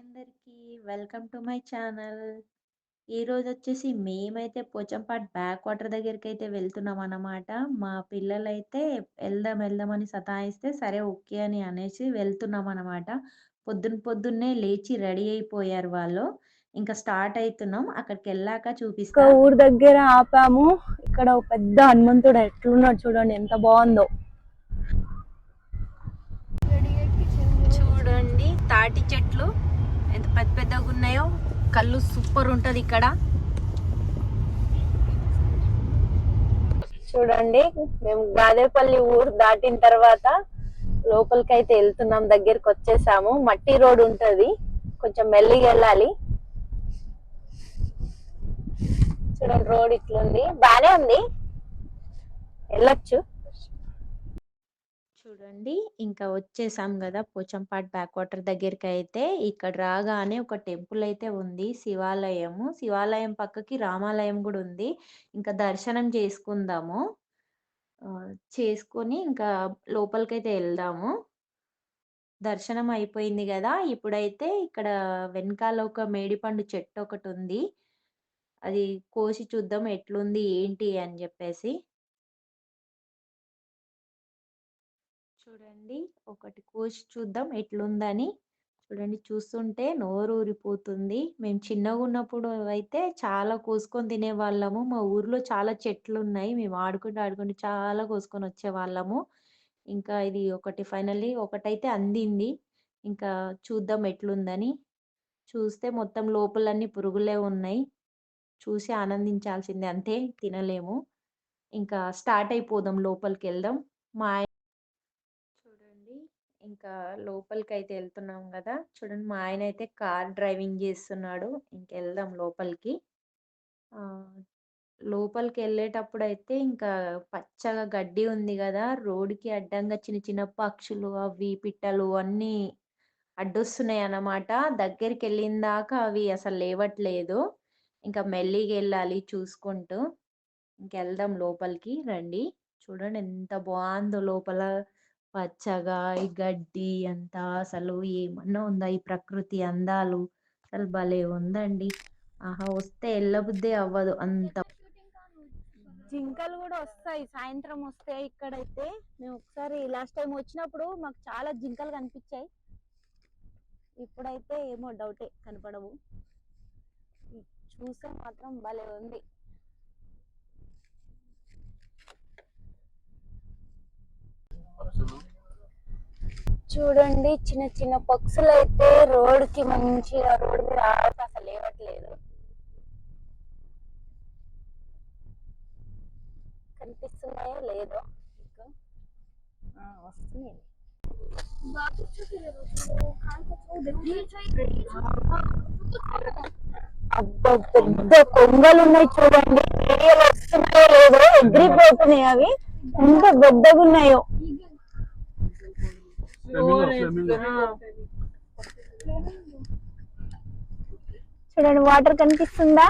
అందరికీ. Welcome to my channel. ఈరోజు వచ్చేసి మేమైతే పోచంపాట్ బ్యాక్ వాటర్ దగ్గరికి అయితే వెళ్తున్నాం అన్నమాట. మా పిల్లలైతే వెళ్దాం వెళ్దాం అని సతాయిస్తే సరే ఓకే అని అనేసి వెళ్తున్నాం అనమాట పొద్దున్న పొద్దున్నే లేచి రెడీ అయిపోయారు వాళ్ళు. ఇంకా స్టార్ట్ అవుతున్నాం అక్కడికి వెళ్ళాక చూపిస్తా ఊరు దగ్గర ఆపాము. ఇక్కడ ఒక పెద్ద హనుమంతుడు ఎట్లున్నాడు చూడండి ఎంత బాగుందో. చూడండి తాటి చెట్లు. పెద్ద పెద్దగా ఉన్నాయో. కళ్ళు సూపర్ ఉంటది ఇక్కడ. చూడండి మేము గాదేపల్లి ఊరు దాటిన తర్వాత లోపలికి అయితే వెళ్తున్నాం దగ్గరికి వచ్చేసాము. మట్టి రోడ్ ఉంటది కొంచెం మెల్లిగా వెళ్ళాలి. చూడండి రోడ్ ఇట్లుంది. బానే ఉంది. వెళ్ళొచ్చు. చూడండి. ఇంకా వచ్చేసాం కదా పోచంపాట్ బ్యాక్ వాటర్ దగ్గరికి అయితే ఇక్కడ రాగానే ఒక టెంపుల్ అయితే ఉంది. శివాలయము. శివాలయం పక్కకి రామాలయం కూడా ఉంది. ఇంకా దర్శనం చేసుకుందాము. చేసుకొని ఇంకా లోపలికైతే వెళ్దాము. దర్శనం అయిపోయింది కదా ఇప్పుడైతే ఇక్కడ వెనకాల ఒక మేడిపండు చెట్టు ఒకటి ఉంది. అది కోసి చూద్దాం ఎట్లుంది ఏంటి అని చెప్పేసి. చూడండి. ఒకటి కోసి చూద్దాం ఎట్లుందని. చూడండి చూస్తుంటే నోరు ఊరిపోతుంది మేము చిన్నగా ఉన్నప్పుడు అయితే చాలా కోసుకొని తినేవాళ్ళము. మా ఊర్లో చాలా చెట్లు ఉన్నాయి మేము ఆడుకుంటూ ఆడుకుంటూ చాలా కోసుకొని వచ్చేవాళ్ళము. ఇంకా ఇది ఒకటి ఫైనల్లీ ఒకటైతే అందింది. ఇంకా చూద్దాం ఎట్లుందని. చూస్తే మొత్తం లోపలన్నీ పురుగులే ఉన్నాయి. చూసి ఆనందించాల్సిందే. అంతే తినలేము. ఇంకా స్టార్ట్ అయిపోదాం లోపలికి వెళ్దాం మా ఇంకా లోపలికి అయితే వెళ్తున్నాం కదా. చూడండి మా ఆయన అయితే కార్ డ్రైవింగ్ చేస్తున్నాడు. ఇంకెళ్దాం లోపలికి. లోపలికి వెళ్ళేటప్పుడు అయితే ఇంకా పచ్చగా గడ్డి ఉంది కదా. రోడ్డుకి అడ్డంగా చిన్న చిన్న పక్షులు అవి పిట్టలు అన్నీ అడ్డొస్తున్నాయి అన్నమాట. దగ్గరికి వెళ్ళిన దాకా అవి అసలు లేవట్లేదు. ఇంకా మెల్లిగా వెళ్ళాలి చూసుకుంటూ. ఇంకెళ్దాం లోపలికి రండి. చూడండి ఎంత బాగుందో లోపల పచ్చగా ఈ గడ్డి అంతా అసలు ఏమన్నా ఉందా? ఈ ప్రకృతి అందాలు అసలు భలే ఉందండి. ఆహా వస్తే వెళ్ళబుద్దే అవ్వదు అంత. జింకలు కూడా వస్తాయి. సాయంత్రం వస్తాయి ఇక్కడైతే మేము ఒకసారి లాస్ట్ టైం వచ్చినప్పుడు మాకు చాలా జింకలు కనిపించాయి. ఇప్పుడైతే ఏమో డౌటే కనపడవు. చూస్తే మాత్రం భలే ఉంది. చూడండి చిన్న చిన్న పక్షులు అయితే రోడ్కి మంచిగా రోడ్ మీద ఆడితే అసలు లేవట్లేదు. కనిపిస్తున్నాయో లేదో? వస్తున్నాయి అబ్బా పెద్ద కొంగలు ఉన్నాయి చూడండి. వీడియోలు వస్తున్నాయో లేదో? ఎగిరిపోతున్నాయి అవి? ఎంత పెద్దగా ఉన్నాయో చూడండి వాటర్ కనిపిస్తుందా!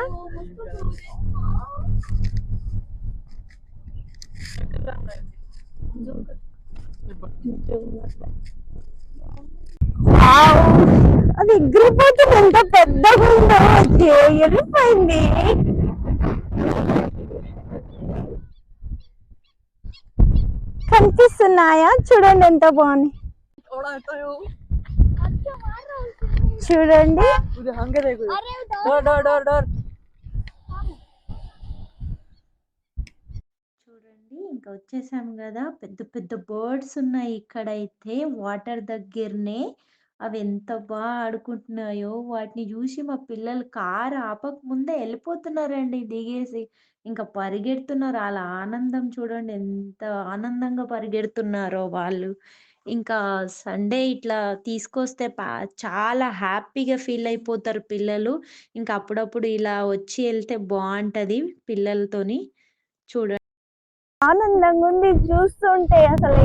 అది ఎగిరిపోతుంది ఎంత పెద్దగా ఉందో. ఎగిరిపోయింది. కనిపిస్తున్నాయా? చూడండి ఎంత బాగుంది చూడండి. చూడండి ఇంకా వచ్చేసాం కదా. పెద్ద పెద్ద బర్డ్స్ ఉన్నాయి ఇక్కడైతే. వాటర్ దగ్గరనే. అవి ఎంత బాగా ఆడుకుంటున్నాయో. వాటిని చూసి మా పిల్లలు కారు ఆపక ముందే వెళ్ళిపోతున్నారండి దిగేసి. ఇంకా పరిగెడుతున్నారు. వాళ్ళ ఆనందం చూడండి ఎంత ఆనందంగా పరిగెడుతున్నారో వాళ్ళు. ఇంకా సండే ఇట్లా తీసుకొస్తే పా- చాలా హ్యాపీగా ఫీల్ అయిపోతారు పిల్లలు. ఇంకా అప్పుడప్పుడు ఇలా వచ్చి వెళ్తే బాగుంటది పిల్లలతోని. చూడండి ఆనందంగా ఉంది చూస్తుంటే అసలు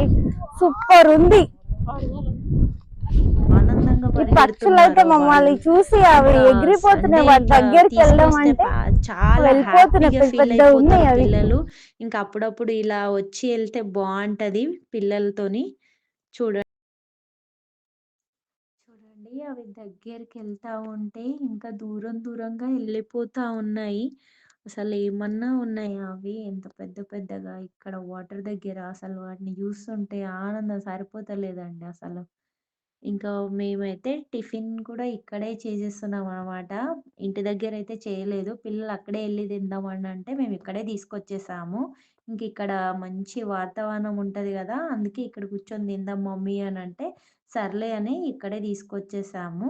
సూపర్ ఉంది ఆనందంగా ఈ పక్షులు అయితే పరిగెడుతున్నారు మమ్మల్ని. చూసి అవి ఎగిరిపోతున్నాయి వాటి దగ్గరికి వెళ్ళడం అంటే చాలా వెళ్ళిపోతున్నాయి, పెద్ద ఉన్నాయి. పిల్లలు. ఇంకా అప్పుడప్పుడు ఇలా వచ్చి వెళ్తే బాగుంటది పిల్లలతోని. చూడండి చూడండి అవి దగ్గరికి వెళ్తా ఉంటే ఇంకా దూరం దూరంగా వెళ్ళిపోతా ఉన్నాయి. అసలు ఏమన్నా ఉన్నాయా అవి? ఎంత పెద్ద పెద్దగా ఇక్కడ వాటర్ దగ్గర అసలు వాటిని చూస్తుంటే ఆనందం సరిపోతలేదండి అసలు. ఇంకా మేమైతే టిఫిన్ కూడా ఇక్కడే చేసేస్తున్నాం అనమాట ఇంటి దగ్గర అయితే చేయలేదు. పిల్లలు అక్కడే వెళ్ళి తిందామని అంటే మేము ఇక్కడే తీసుకొచ్చేసాము. ఇంక ఇక్కడ మంచి వాతావరణం ఉంటుంది కదా అందుకే ఇక్కడ కూర్చొని తిందాం మమ్మీ అని అంటే సర్లే అని ఇక్కడే తీసుకొచ్చేసాము.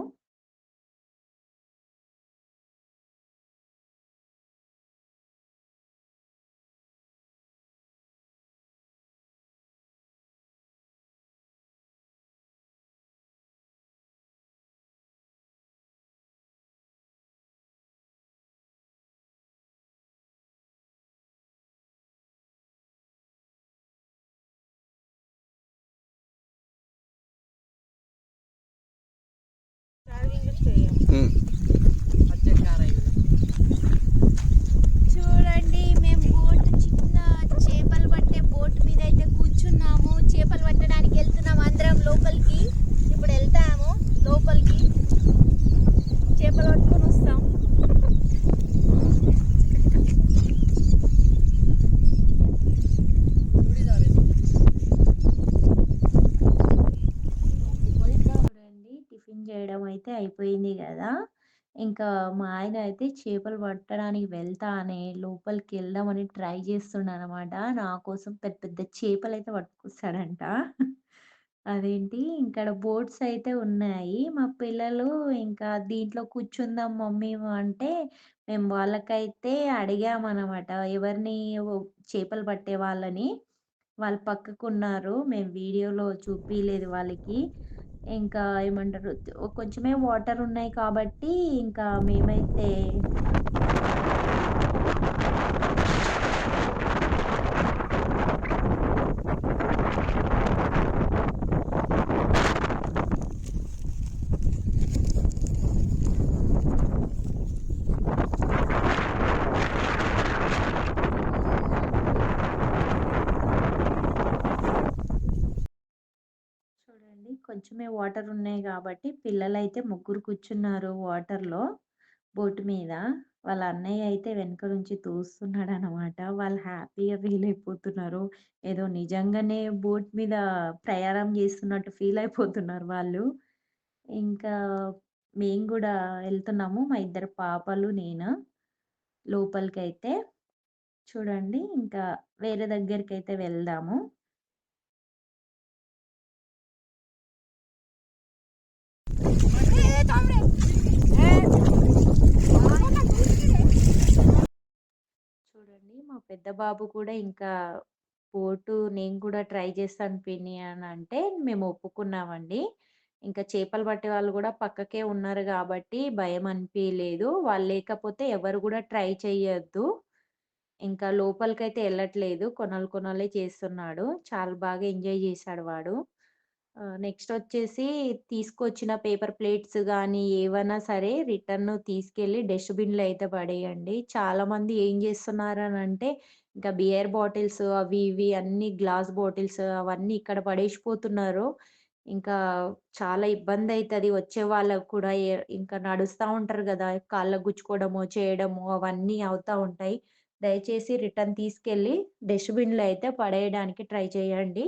ఉమ్. చూడండి మేము బోట్ చిన్న చేపలు పట్టే బోట్ మీద అయితే కూర్చున్నాము చేపలు పట్టడానికి వెళ్తున్నాం అందరం లోపలికి ఇప్పుడు వెళ్తాము లోపలికి చేపలు పట్టుకొని వస్తాం చూడండి టిఫిన్ చేయడం అయితే అయిపోయింది కదా ఇంకా మా ఆయన అయితే చేపలు పట్టడానికి వెళ్తా అని లోపలికి వెళ్దామని ట్రై చేస్తుండనమాట. నా కోసం పెద్ద పెద్ద చేపలు అయితే పట్టుకొస్తాడంట. అదేంటి ఇక్కడ బోట్స్ అయితే ఉన్నాయి. మా పిల్లలు ఇంకా దీంట్లో కూర్చుందాం మమ్మీ అంటే మేము వాళ్ళకైతే అడిగామన్నమాట ఎవరిని చేపలు పట్టే వాళ్ళని. వాళ్ళు పక్కకున్నారు. మేము వీడియోలో చూపించలేదు వాళ్ళకి. ఇంకా ఏమంటారు కొంచెమే వాటర్ ఉన్నాయి కాబట్టి ఇంకా మేమైతే చూడండి కొంచెమే వాటర్ ఉన్నాయి కాబట్టి పిల్లలు అయితే ముగ్గురు కూర్చున్నారు వాటర్‌లో బోట్ మీద. వాళ్ళ అన్నయ్య అయితే వెనుక నుంచి తోస్తున్నాడనమాట. వాళ్ళు హ్యాపీగా ఫీల్ అయిపోతున్నారు. ఏదో నిజంగానే బోట్ మీద ప్రయాణం చేస్తున్నట్టు ఫీల్ అయిపోతున్నారు వాళ్ళు. ఇంకా మేము కూడా వెళ్తున్నాము మా ఇద్దరు పాపలు, నేను లోపలికైతే. చూడండి ఇంకా వేరే దగ్గరికైతే వెళ్దాము. చూడండి మా పెద్ద బాబు కూడా ఇంకా పోటు నేను కూడా ట్రై చేస్తాను పిన్ని అని అంటే మేము ఒప్పుకున్నామండి. ఇంకా చేపలు పట్టే వాళ్ళు కూడా పక్కకే ఉన్నారు కాబట్టి భయం అనిపించలేదు వాళ్ళు లేకపోతే ఎవరు కూడా ట్రై చేయొద్దు. ఇంకా లోపలికైతే వెళ్ళట్లేదు కొనలు కొనలే చేస్తున్నాడు. చాలా బాగా ఎంజాయ్ చేశాడు వాడు. నెక్స్ట్ వచ్చేసి తీసుకొచ్చిన పేపర్ ప్లేట్స్ కానీ ఏవైనా సరే రిటర్న్ తీసుకెళ్ళి డస్ట్‌బిన్‌లో అయితే పడేయండి. చాలామంది ఏం చేస్తున్నారనంటే, ఇంకా బియర్ బాటిల్స్ అవి ఇవి అన్ని గ్లాస్ బాటిల్స్ అవన్నీ ఇక్కడ పడేసిపోతున్నారు. ఇంకా చాలా ఇబ్బంది అవుతుంది వచ్చే వాళ్ళకు కూడా. ఇంకా నడుస్తూ ఉంటారు కదా కాళ్ళకు గుచ్చుకోవడము చేయడము అవన్నీ అవుతా ఉంటాయి. దయచేసి రిటర్న్ తీసుకెళ్ళి డస్ట్‌బిన్‌లో అయితే పడేయడానికి ట్రై చేయండి.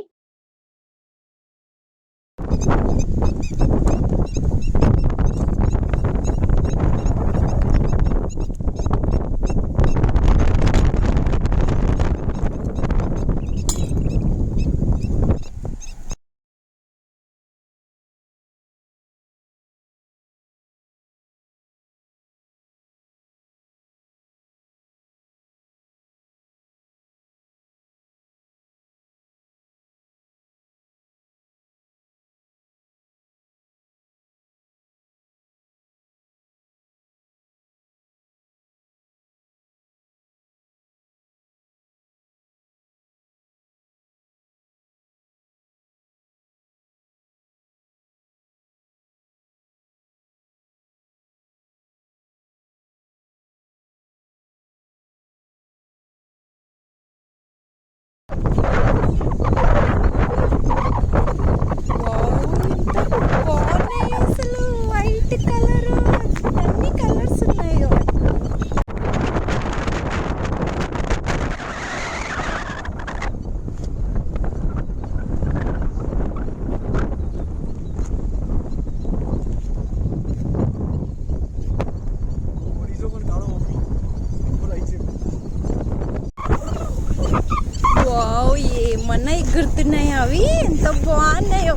వావ్ ఏమన్నా ఎగురుతున్నాయి అవి? ఎంత బాగున్నాయో.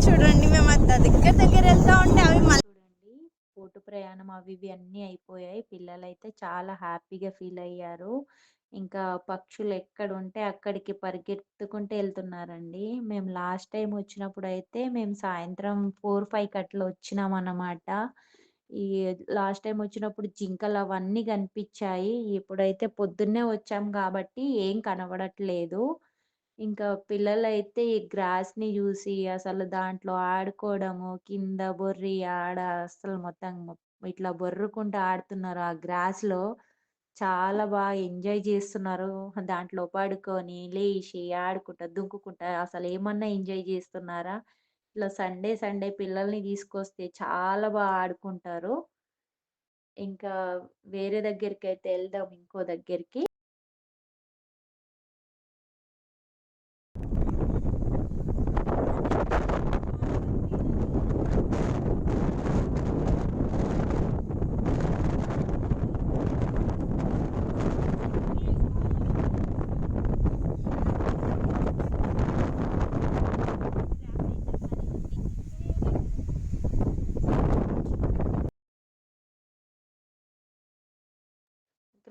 చూడండి మేము అంత దగ్గర దగ్గర వెళ్తా ఉంటే అవి చూడండి పోటు ప్రయాణం అవి ఇవి అన్నీ అయిపోయాయి. పిల్లలైతే చాలా హ్యాపీగా ఫీల్ అయ్యారు. ఇంకా పక్షులు ఎక్కడ ఉంటే అక్కడికి పరిగెత్తుకుంటూ వెళ్తున్నారండి. మేము లాస్ట్ టైం వచ్చినప్పుడు అయితే మేము సాయంత్రం ఫోర్ ఫైవ్ అట్లా వచ్చినాం అన్నమాట ఈ లాస్ట్ టైం వచ్చినప్పుడు జింకలు అవన్నీ కనిపించాయి. ఇప్పుడైతే పొద్దున్నే వచ్చాం కాబట్టి ఏం కనబడట్లేదు. ఇంకా పిల్లలైతే ఈ గ్రాస్‌ని చూసి అసలు దాంట్లో ఆడుకోవడము, కింద బొర్రి ఆడ అస్సలు మొత్తం ఇట్లా బొర్రుకుంటూ ఆడుతున్నారు ఆ గ్రాస్‌లో. చాలా బాగా ఎంజాయ్ చేస్తున్నారు. దాంట్లో పడుకొని, లేచి ఆడుకుంటా, దుంకుకుంటా అసలు ఏమన్నా ఎంజాయ్ చేస్తున్నారా? ఇట్లా సండే, సండే పిల్లల్ని తీసుకొస్తే చాలా బాగా ఆడుకుంటారు. ఇంకా వేరే దగ్గరికి అయితే వెళ్దాం ఇంకో దగ్గరికి.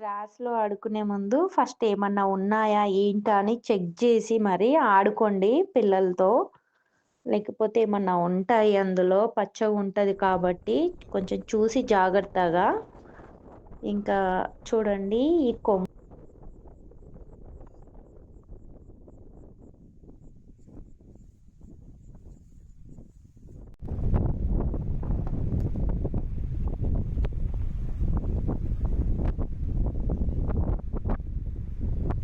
గ్రాస్‌లో ఆడుకునే ముందు ఫస్ట్ ఏమన్నా ఉన్నాయా? ఏంటా? అని చెక్ చేసి మరి ఆడుకోండి పిల్లలతో. లేకపోతే ఏమన్నా ఉంటాయి అందులో పచ్చగా ఉంటుంది కాబట్టి కొంచెం చూసి జాగ్రత్తగా. ఇంకా చూడండి ఈ కొమ్మ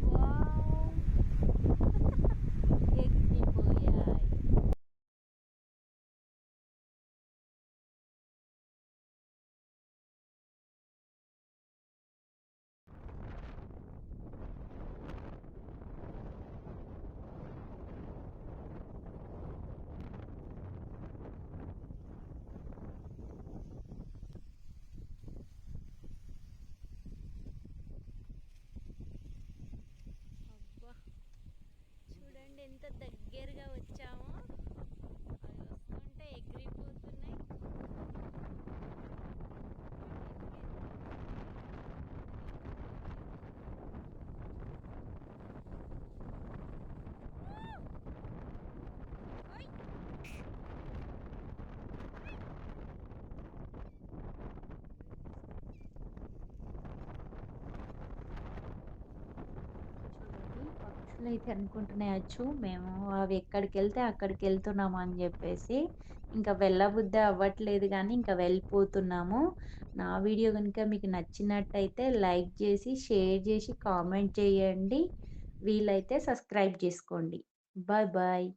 వావ్! ఎగిరిపోయాయి. అబ్బా! చూడండి ఎంత దగ్గరగా వచ్చామో. అవి వస్తుంటే ఎగిరిపోతున్నాయి. అయితే పక్షులైతే అనుకుంటున్నాయి మేము అవి ఎక్కడికెళ్తే అక్కడికెళ్తున్నాము అని జెప్పేసి. ఇంకా వెళ్ళబుద్ధి అవ్వట్లేదు గానీ ఇంకా వెళ్ళిపోతున్నాము. నా వీడియో గనుక మీకు నచ్చినట్టయితే లైక్ జేసి, షేర్ జేసి, కామెంట్ చేయండి. వీలైతే సబ్స్క్రైబ్ జేసుకోండి. Bye bye.